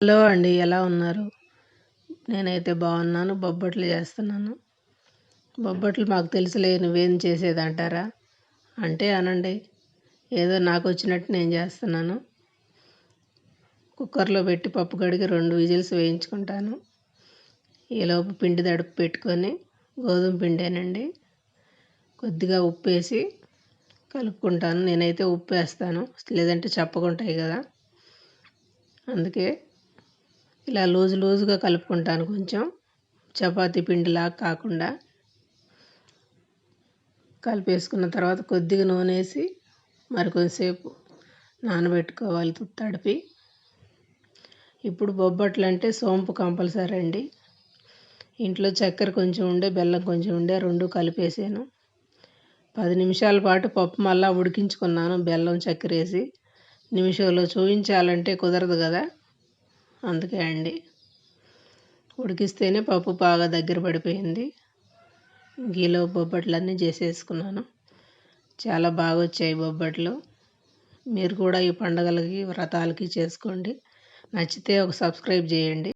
Hello అండి ఎలా ఉన్నారు? నేనైతే బాగున్నాను బొబ్బట్లు చేస్తున్నాను. బొబ్బట్లు మాకు తెలుసులే నువ్వేం చేసేది అంటారా అంటే అనండి ఏదో నాకు వచ్చినట్టు నేను చేస్తున్నాను. కుక్కర్లో పెట్టి పప్పు కడిగి రెండు విజిల్స్ వేయించుకుంటాను. ఈలోపు పిండి తడుపు పెట్టుకొని గోధుమ పిండేనండి. కొద్దిగా ఉప్పు వేసి కలుపుకుంటాను. నేనైతే ఉప్పు వేస్తాను లేదంటే చప్పకుంటాయి కదా. అందుకే ఇలా లూజు లూజుగా కలుపుకుంటాను కొంచెం. చపాతీ పిండిలా కాకుండా. కలిపేసుకున్న తర్వాత కొద్దిగా నూనె వేసి మరి కొంచెంసేపు నానబెట్టుకోవాలి తడిపి. ఇప్పుడు బొబ్బట్లు అంటే సోంపు కంపల్సరీ అండి. ఇంట్లో చక్కెర కొంచెం ఉండే బెల్లం కొంచెం ఉండే రెండు కలిపేసాను. పది నిమిషాల పాటు పప్పు మళ్ళీ ఉడికించుకున్నాను బెల్లం చక్కెర వేసి. నిమిషంలో చూపించాలంటే కుదరదు కదా. అందుకే అండి. ఉడికిస్తేనే పప్పు బాగా దగ్గర పడిపోయింది. గీలో బొబ్బట్లన్నీ చేసేసుకున్నాను. చాలా బాగా వచ్చాయి బొబ్బట్లు. మీరు కూడా ఈ పండగలకి వ్రతాలకి చేసుకోండి. నచ్చితే ఒక సబ్స్క్రైబ్ చేయండి.